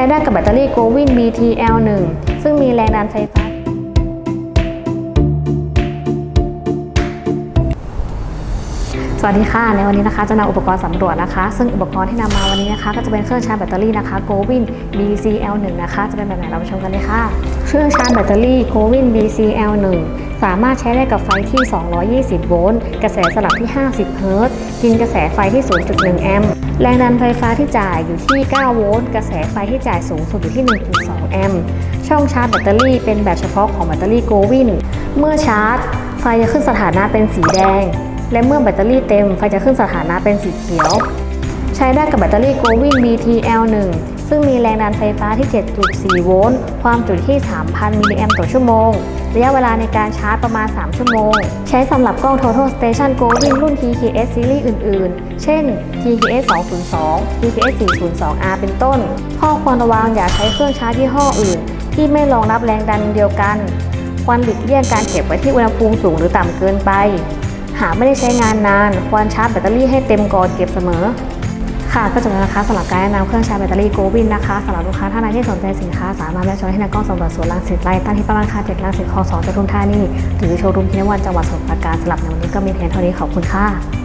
ช้ได้กับแบตเตอรี่ g o w i n BTL1 ซึ่งมีแรงดันไฟฟ้า สวัสดีค่ะ ในวันนี้นะคะจะนำอุปกรณ์สำรวจนะคะ ซึ่งอุปกรณ์ที่นำมาวันนี้นะคะ ก็จะเป็นเครื่องชาร์จแบตเตอรี่นะคะ g o w i n BCL1 นะคะ จะเป็นแบบไหนเราไปชมกันเลยค่ะ เครื่องชาร์จแบตเตอรี่ g o w i n BCL1 สามารถใช้ได้กับไฟที่ 220 โวลต์ กระแสสลับที่ 50 เฮิรตซ์ กินกระแสไฟที่ 0.1 แอมป์แรงดันไฟฟ้าที่จ่ายอยู่ที่ 9 โวลต์ กระแสไฟที่จ่ายสูงสุดอยู่ที่ 1.2 แอมป์ ช่องชาร์จแบตเตอรี่เป็นแบบเฉพาะของแบตเตอรี่ g o w i n เมื่อชาร์จ ไฟจะขึ้นสถานะเป็นสีแดง และเมื่อแบตเตอรี่เต็มไฟจะขึ้นสถานะเป็นสีเขียว ใช้ได้กับแบตเตอรี่ g o w i n BTL1 ซึ่งมีแรงดันไฟฟ้าที่ 7.4 โวลต์ ความจุที่ 3,000 มิลลิแอมป์ต่อชั่วโมง ระยะเวลาในการชาร์จประมาณ 3 ชั่วโมง ใช้สำหรับกล้อง Total Station g o w i n รุ่น TKS Series อื่น ๆ เช่น TKS 202 TKS 402R เป็นต้น ข้อควรระวังอย่าใช้เครื่องชาร์จยี่ห้ออื่น ที่ไม่รองรับแรงดันเดียวกัน ควรหลีกเลี่ยงการเก็บไว้ที่อุณหภูมิสูงหรือต่ำเกินไป หากไม่ได้ใช้งานนาน ควรชาร์จแบตเตอรี่ให้เต็มก่อนเก็บเสมอ ค่ะก็จบแล้วนะคะสำหรับการแนะนำเครื่องชาร์จแบตเตอรี่โกวินนะคะสำหรับลูกค้าท่านใดที่สนใจสินค้าสามารถแวะชมที่นักกล้องสำรวจสวนรังสิตไล่ตั้งที่ประมาณค่าเจ็ดรังสิตคลองสองจทุมธานีหรือโชว์รูมที่นวันจังหวัดสมุทรปราการสำหรับในวันนี้ก็มีเพียงเท่านี้ขอบคุณค่ะ